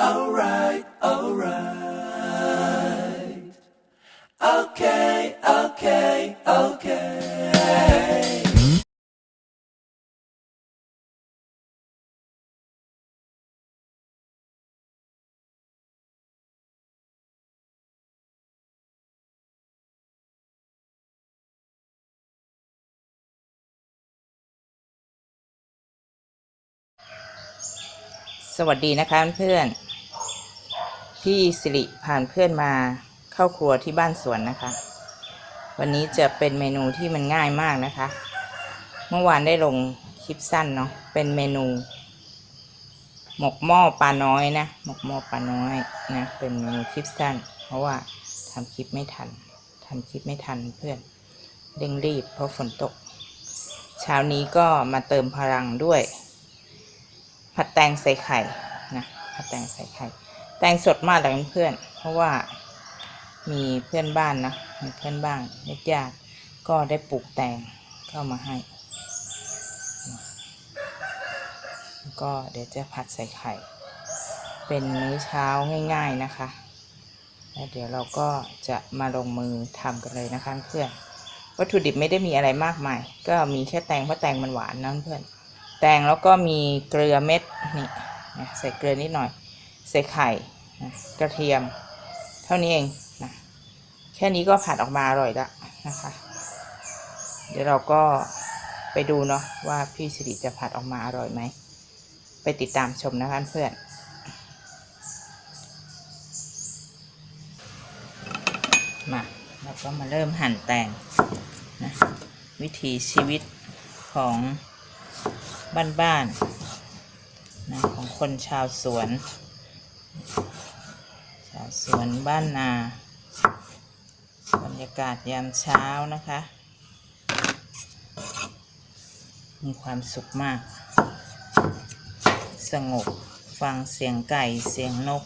alright, alright. Okay, okay, okay. สวัสดีนะคะเพื่อน พี่สิริพานเพื่อนมาเข้าครัวที่บ้านสวนนะคะ วันนี้จะเป็นเมนูที่มันง่ายมากนะคะ เมื่อวานได้ลงคลิปสั้นเนาะเป็นเมนู หมกหม้อปลาน้อยนะ หมกหม้อปลาน้อยนะ เป็นเมนูคลิปสั้น เพราะว่าทำคลิปไม่ทันทำคลิปไม่ทันเพื่อนเร่งรีบเพราะฝนตก เช้านี้ก็มาเติมพลังด้วย ผัดแตงใส่ไข่นะผัดแตงใส่ไข่ แตงสดมากเลยเพื่อนเพราะว่ามีเพื่อนบ้านนะมีเพื่อนบ้านญาติๆก็ได้ปลูกแตงเข้ามาให้ ก็เดี๋ยวจะผัดใส่ไข่ เป็นมื้อเช้าง่ายๆนะคะแล้วเดี๋ยวเราก็จะมาลงมือทำกันเลยนะคะเพื่อนวัตถุดิบไม่ได้มีอะไรมากมาย ก็มีแค่แตงเพราะแตงมันหวานนะเพื่อน แตงแล้วก็มีเกลือเม็ดนี่ใส่เกลือนิดหน่อย ใส่ไข่นะกระเทียม เท่านี้เองนะแค่นี้ก็ผัดออกมาอร่อยล้วนะคะ เดี๋ยวเราก็ไปดูเนาะว่าพี่สิริจะผัดออกมาอร่อยไหม ไปติดตามชมนะคะเพื่อนมาเราก็มาเริ่มหั่นแตงนะวิถีชีวิตของบ้านๆนะของคนชาวสวน ชาวสวนบ้านนา บรรยากาศยามเช้านะคะ มีความสุขมาก สงบฟังเสียงไก่เสียงนก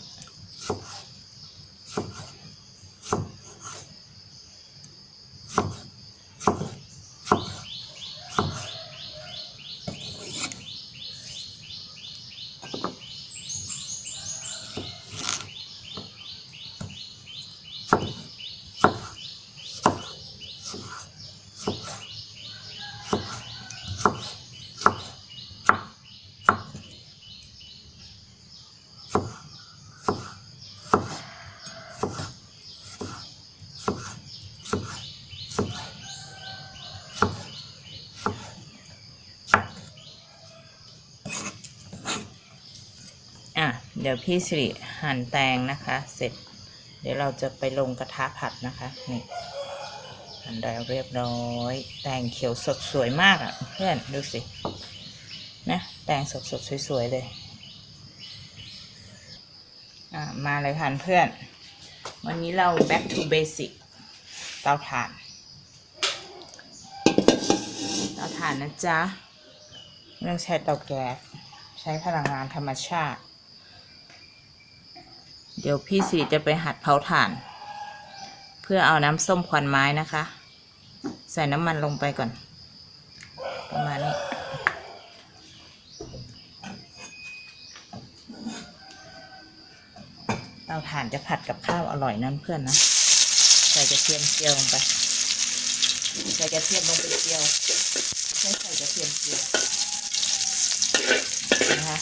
อะ เดี๋ยวพี่สิริหั่นแตงนะคะ เสร็จ เดี๋ยวเราจะไปลงกระทะผัดนะคะ นี่หั่นได้เรียบร้อย แตงเขียวสดสวยมากอะ่ะ เพื่อนดูสิ นะ แตงสดสดสวยๆเลย อะมาเลยค่ะเพื่อน วันนี้เรา back to basic เตาถ่าน เตาถ่านนะจ๊ะไม่ต้องใช้เตาแก๊สใช้พลังงานธรรมชาติ เดี๋ยวพี่สิริจะไปหัดเผาถ่าน เพื่อเอาน้ำส้มควันไม้นะคะ ใส่น้ำมันลงไปก่อน ประมาณนี้ เตาถ่านจะผัดกับข้าวอร่อยนะเพื่อนนะ ใส่กระเทียมเจียวลงไป ใส่กระเทียมลงไปเจียวใช้ใส่กระเทียมเจียวนะคะ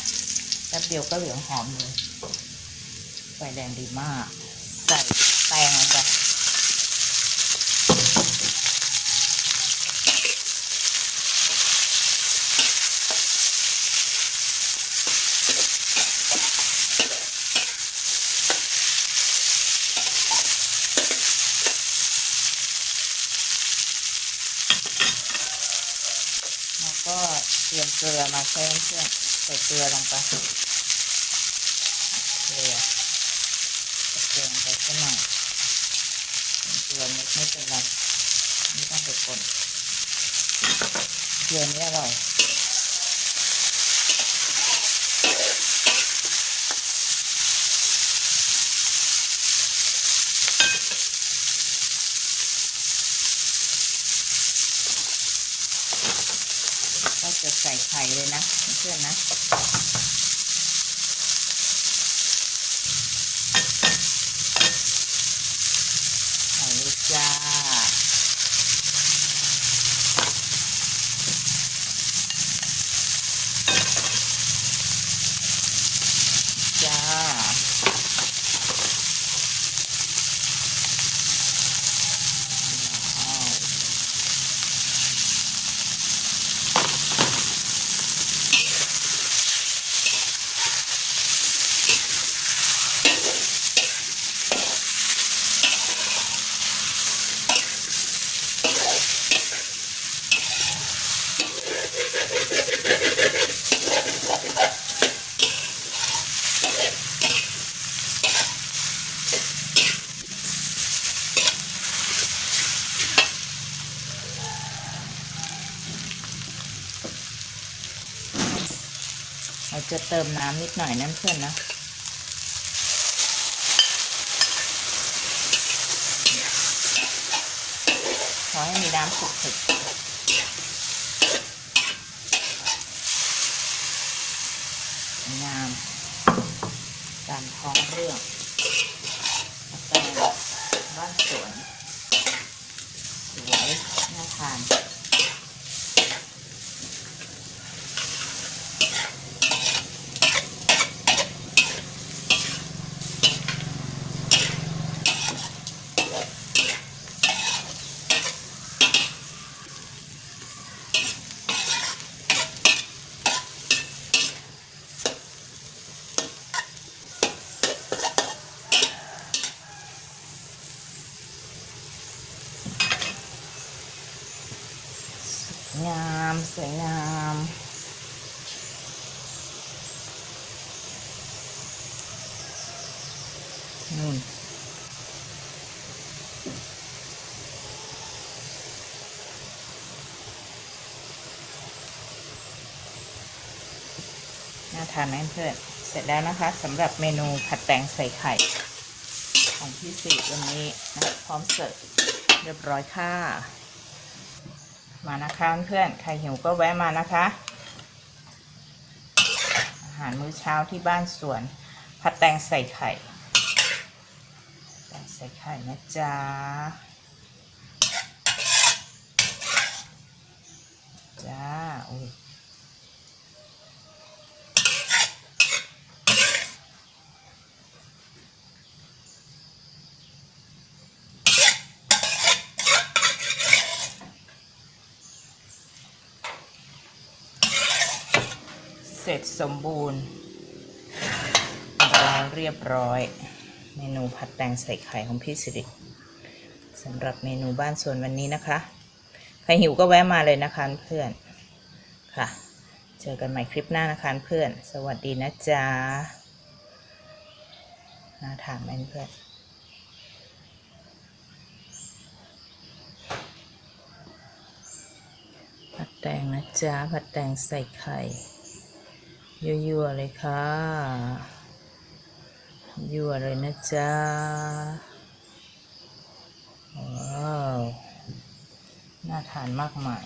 แป๊บเดียวก็เหลืองหอมเลย ไฟแดงดีมาก ใส่แตงลงไปแล้วก็เตรียมเกลือมาใช้เพื่อนใส่เกลือลงไปเกลือ ลือลงไปสักหน่อยเกลือไม่ไม่เป็นไรไม่ต้องไปคนเกลือนี่อร่อยก็จะใส่ไข่เลยนะเพื่อนนะ เรา จะเติมน้ำนิดหน่อยนั่นเพื่อนนะ อให้มีน้ำสุกถึกงามตามท้องเรื่องแต่บ้านสวนสวยน่าทาน งามสวยงามนู่น น่าทานไหมเพื่อน เสร็จแล้วนะคะสำหรับเมนูผัดแตงใส่ไข่ ของพี่สิวันนี้นะพร้อมเสิร์ฟเรียบร้อยค่ะ มานะคะเพื่อนใครหิวก็แวะมานะคะ อาหารมื้อเช้าที่บ้านสวน ผัดแตงใส่ไข่แตงใส่ไข่นะจ๊ะจ้าโอ้ ร็จสมบูรณ์แล้วเรียบร้อย เมนูผัดแตงใส่ไข่ของพี่สิริสำหรับเมนูบ้านสวนวันนี้นะคะ ใครหิวก็แวะมาเลยนะคะเพื่อนค่ะ เจอกันใหม่คลิปหน้านะคะเพื่อน สวัสดีนะจ๊ะน่าทานไหมเพื่อนผัดแตงนะจ๊ะผัดแตงใส่ไข่ ยั่วๆเลยค่ะ ยั่วเลยนะจ๊ะ ว้าว น่าทานมากมาย